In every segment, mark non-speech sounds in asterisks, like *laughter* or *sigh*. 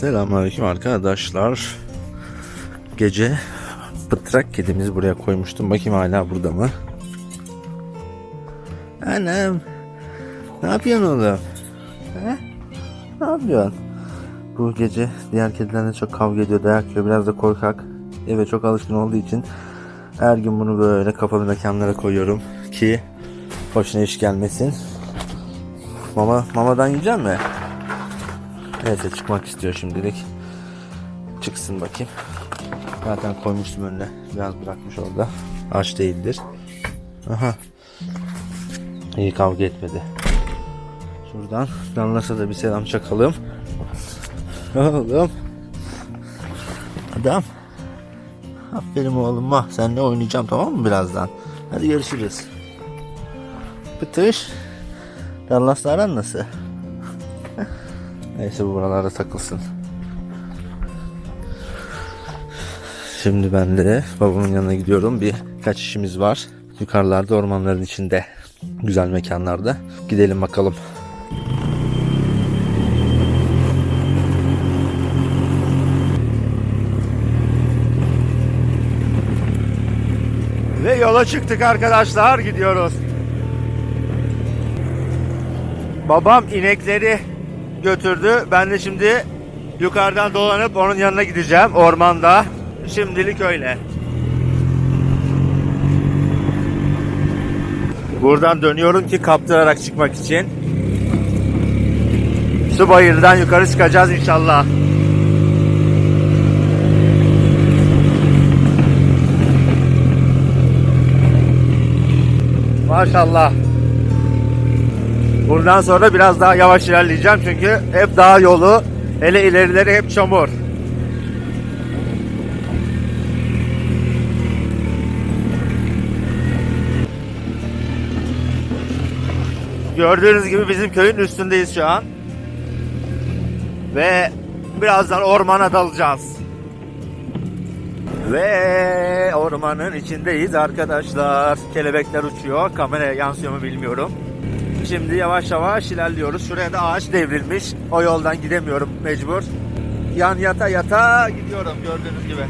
Selamünaleyküm arkadaşlar. Gece pıtrak kedimizi buraya koymuştum. Bakayım hala burada mı? Annem. Ne yapıyorsun oğlum? He? Ne yapıyorsun? Bu gece diğer kedilerle çok kavga ediyor, dayak yiyor. Biraz da korkak. Eve çok alışkın olduğu için her gün bunu böyle kapalı mekanlara koyuyorum ki başına iş gelmesin. Mama, mamadan yiyecek mi? Neyse çıkmak istiyor şimdilik. Çıksın bakayım. Zaten koymuştum önüne. Biraz bırakmış orada. Aç değildir. Aha. İyi kavga etmedi. Şuradan Danlas'a da bir selam çakalım. Oğlum. Adam. Aferin oğluma. Seninle oynayacağım tamam mı birazdan? Hadi görüşürüz. Pıtış. Dallas'la aran nasıl? Neyse bu buralarda takılsın. Şimdi ben de babamın yanına gidiyorum. Bir kaç işimiz var. Yukarılarda ormanların içinde. Güzel mekanlarda. Gidelim bakalım. Ve yola çıktık arkadaşlar. Gidiyoruz. Babam inekleri götürdü. Ben de şimdi yukarıdan dolanıp onun yanına gideceğim ormanda. Şimdilik öyle. Buradan dönüyorum ki kaptırarak çıkmak için. Şu bayırdan yukarı çıkacağız inşallah. Maşallah. Buradan sonra biraz daha yavaş ilerleyeceğim çünkü hep dağ yolu, hele ilerileri hep çamur. Gördüğünüz gibi bizim köyün üstündeyiz şu an. Ve birazdan ormana dalacağız. Ve ormanın içindeyiz arkadaşlar. Kelebekler uçuyor. Kameraya yansıyor mu bilmiyorum. Şimdi yavaş yavaş ilerliyoruz. Şuraya da ağaç devrilmiş. O yoldan gidemiyorum mecbur. Yan yata yata gidiyorum gördüğünüz gibi.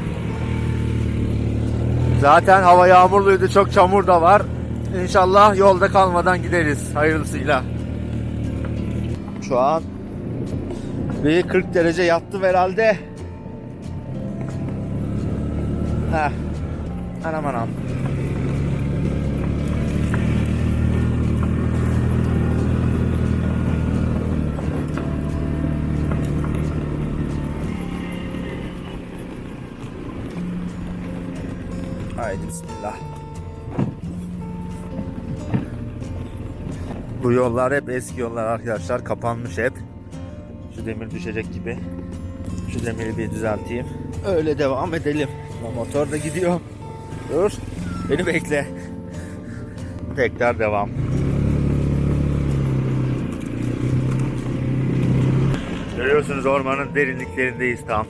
Zaten hava yağmurluydu. Çok çamur da var. İnşallah yolda kalmadan gideriz hayırlısıyla. Şu an bir 40 derece yattım herhalde. Heh. Anam anam. Haydi bismillah. Bu yollar hep eski yollar arkadaşlar. Kapanmış hep. Şu demir düşecek gibi. Şu demiri bir düzelteyim. Öyle devam edelim. Motor da gidiyor. Dur. Beni bekle. Tekrar devam. Görüyorsunuz ormanın derinliklerindeyiz tam.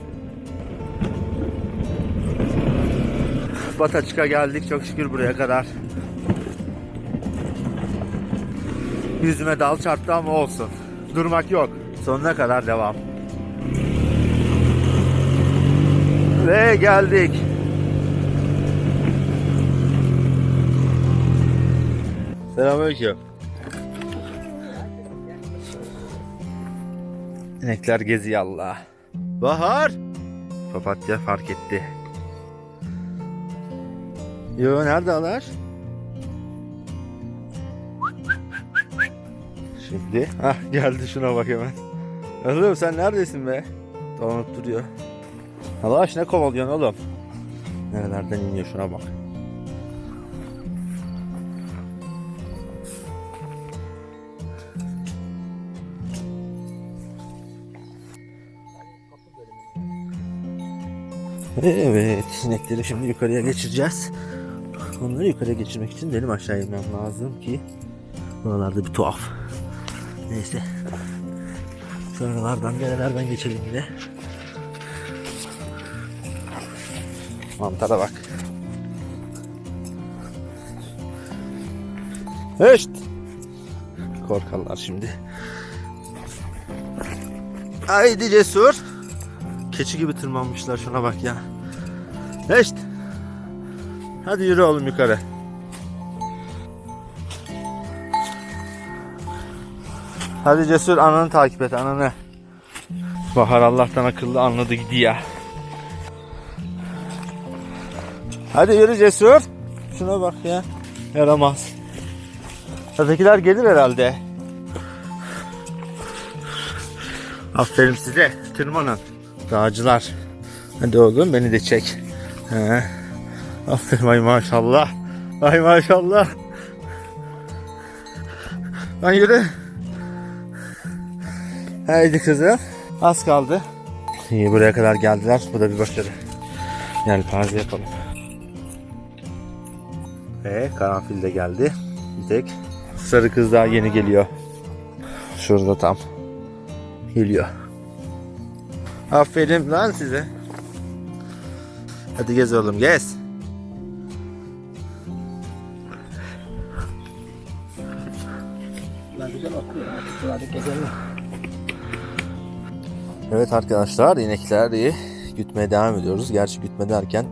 Bataçık'a geldik çok şükür buraya kadar. Yüzüme dal çarptı ama olsun. Durmak yok. Sonuna kadar devam. Ve geldik. Selamünaleyküm. İnekler geziyor Allah. Bahar. Papatya fark etti. Yo nerede alar? Şimdi ah geldi şuna bak hemen. Oğlum sen neredesin be? Dolanıp duruyor. Allah aşkına kovalıyorsun oğlum. Nerelerden iniyor şuna bak. Evet, sinekleri şimdi yukarıya geçireceğiz. Onları yukarıya geçirmek için benim aşağı inmem lazım ki buralarda bir tuhaf. Neyse. Şuralardan derelerden geçelim yine. Mantara bak. Höşt! Korkarlar şimdi. Haydi cesur. Keçi gibi tırmanmışlar şuna bak ya. Neşt. Hadi yürü oğlum yukarı. Hadi cesur ananı takip et ananı. Bahar Allah'tan akıllı anladı gidiyor. Hadi yürü cesur. Şuna bak ya. Yaramaz. Ötekiler gelir herhalde. Aferin size. Tırmanın. Dağcılar. Hadi oğlum beni de çek. He. Aferin ay maşallah. Ay maşallah. Lan yürü. Haydi kızım. Az kaldı. İyi buraya kadar geldiler. Bu da bir başarı. Yani parzi yapalım. Ve karanfil de geldi. Bir tek sarı kız daha yeni geliyor. Şurada tam. Geliyor. Aferin lan size. Hadi gez oğlum gez. Evet arkadaşlar inekleri gütmeye devam ediyoruz. Gerçi gütme derken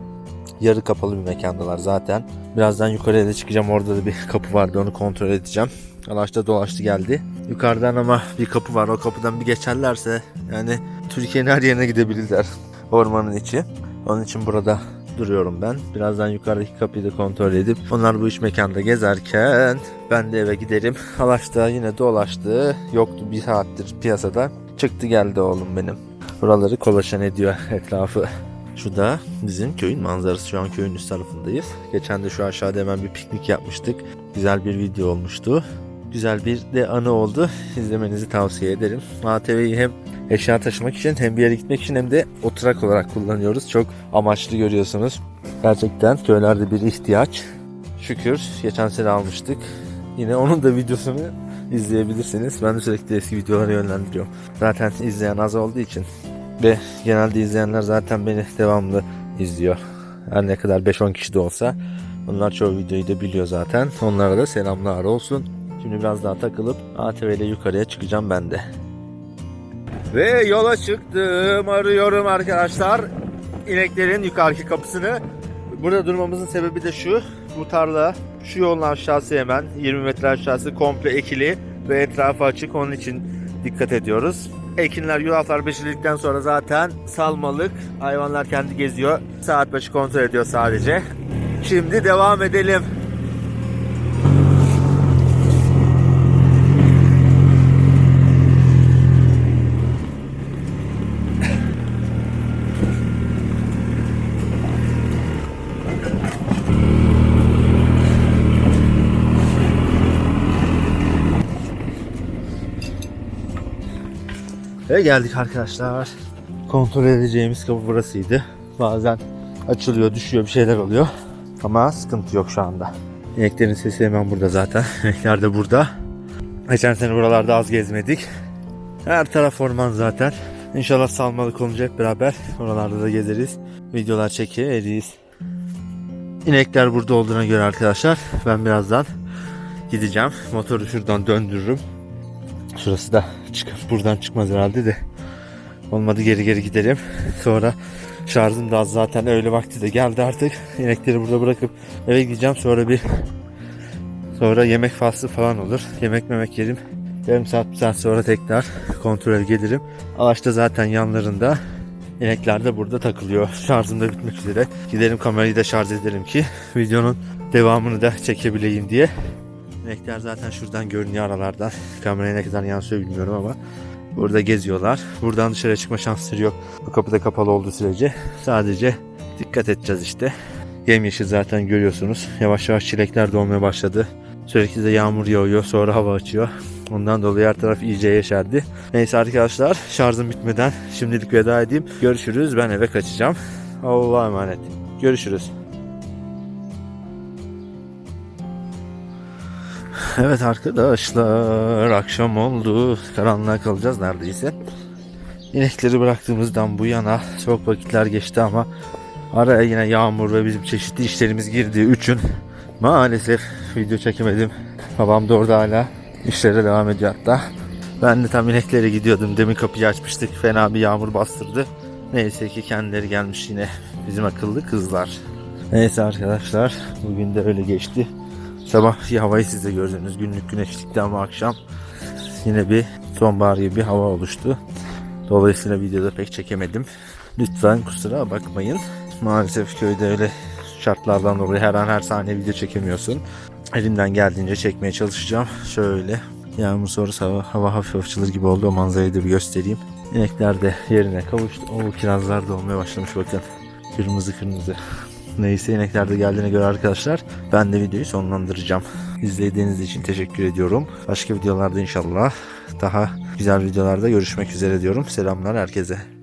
yarı kapalı bir mekandalar zaten. Birazdan yukarıya da çıkacağım. Orada da bir kapı vardı onu kontrol edeceğim. Alaşta dolaştı geldi. Yukarıdan ama bir kapı var. O kapıdan bir geçerlerse yani Türkiye'nin her yerine gidebilirler. Ormanın içi. Onun için burada duruyorum ben. Birazdan yukarıdaki kapıyı da kontrol edip onlar bu iş mekanda gezerken ben de eve giderim. *laughs* Alaşta yine dolaştı. Yoktu bir saattir piyasada. Çıktı geldi oğlum benim. Buraları kolaçan ediyor *laughs* etrafı. Şu da bizim köyün manzarası. Şu an köyün üst tarafındayız. Geçen de şu aşağıda hemen bir piknik yapmıştık. Güzel bir video olmuştu. Güzel bir de anı oldu. İzlemenizi tavsiye ederim. ATV'yi hem eşya taşımak için hem bir yere gitmek için hem de oturak olarak kullanıyoruz. Çok amaçlı görüyorsunuz. Gerçekten köylerde bir ihtiyaç. Şükür geçen sene almıştık. Yine onun da videosunu izleyebilirsiniz. Ben de sürekli eski videoları yönlendiriyorum. Zaten izleyen az olduğu için ve genelde izleyenler zaten beni devamlı izliyor. Her ne kadar 5-10 kişi de olsa onlar çoğu videoyu da biliyor zaten. Onlara da selamlar olsun. Şimdi biraz daha takılıp ATV ile yukarıya çıkacağım ben de. Ve yola çıktım. Arıyorum arkadaşlar. İneklerin yukarıki kapısını. Burada durmamızın sebebi de şu. Bu tarla şu yolun aşağısı hemen 20 metre aşağısı komple ekili ve etrafı açık. Onun için dikkat ediyoruz. Ekinler, yulaflar beşildikten sonra zaten salmalık. Hayvanlar kendi geziyor. Saat başı kontrol ediyor sadece. Şimdi devam edelim. Ve geldik arkadaşlar. Kontrol edeceğimiz kapı burasıydı. Bazen açılıyor, düşüyor, bir şeyler oluyor. Ama sıkıntı yok şu anda. İneklerin sesi hemen burada zaten. *laughs* İnekler de burada. Geçen sene buralarda az gezmedik. Her taraf orman zaten. İnşallah salmalık olunca hep beraber oralarda da gezeriz. Videolar çekeriz. İnekler burada olduğuna göre arkadaşlar ben birazdan gideceğim. Motoru şuradan döndürürüm. Şurası da çıkıp buradan çıkmaz herhalde de. Olmadı geri geri gidelim. Sonra şarjım da az zaten öğle vakti de geldi artık. İnekleri burada bırakıp eve gideceğim. Sonra bir sonra yemek faslı falan olur. Yemek memek yerim. Yarım saat bir saat sonra tekrar kontrol gelirim. Ağaçta zaten yanlarında. İnekler de burada takılıyor. Şarjım da bitmek üzere. Gidelim kamerayı da şarj edelim ki videonun devamını da çekebileyim diye. İnekler zaten şuradan görünüyor aralardan. Kameraya ne kadar yansıyor bilmiyorum ama burada geziyorlar. Buradan dışarı çıkma şansları yok. Bu kapı da kapalı olduğu sürece sadece dikkat edeceğiz işte. Yemyeşil zaten görüyorsunuz. Yavaş yavaş çilekler doğmaya başladı. Sürekli de yağmur yağıyor sonra hava açıyor. Ondan dolayı her taraf iyice yeşerdi. Neyse arkadaşlar şarjım bitmeden şimdilik veda edeyim. Görüşürüz ben eve kaçacağım. Allah'a emanet. Görüşürüz. *laughs* Evet arkadaşlar akşam oldu. Karanlığa kalacağız neredeyse. İnekleri bıraktığımızdan bu yana çok vakitler geçti ama araya yine yağmur ve bizim çeşitli işlerimiz girdi. Üçün maalesef video çekemedim. Babam da orada hala işlere devam ediyor hatta. Ben de tam ineklere gidiyordum. Demin kapıyı açmıştık. Fena bir yağmur bastırdı. Neyse ki kendileri gelmiş yine bizim akıllı kızlar. Neyse arkadaşlar bugün de öyle geçti. Sabah havayı siz de gördünüz. Günlük güneşlikti ama akşam yine bir sonbahar gibi bir hava oluştu. Dolayısıyla videoda pek çekemedim. Lütfen kusura bakmayın. Maalesef köyde öyle şartlardan dolayı her an her saniye video çekemiyorsun. Elimden geldiğince çekmeye çalışacağım. Şöyle yağmur sonrası hava, hava hafif açılır gibi oldu. O manzarayı da bir göstereyim. İnekler de yerine kavuştu. O kirazlar da olmaya başlamış bakın. Kırmızı kırmızı. Neyse inekler de geldiğine göre arkadaşlar ben de videoyu sonlandıracağım. İzlediğiniz için teşekkür ediyorum. Başka videolarda inşallah daha güzel videolarda görüşmek üzere diyorum. Selamlar herkese.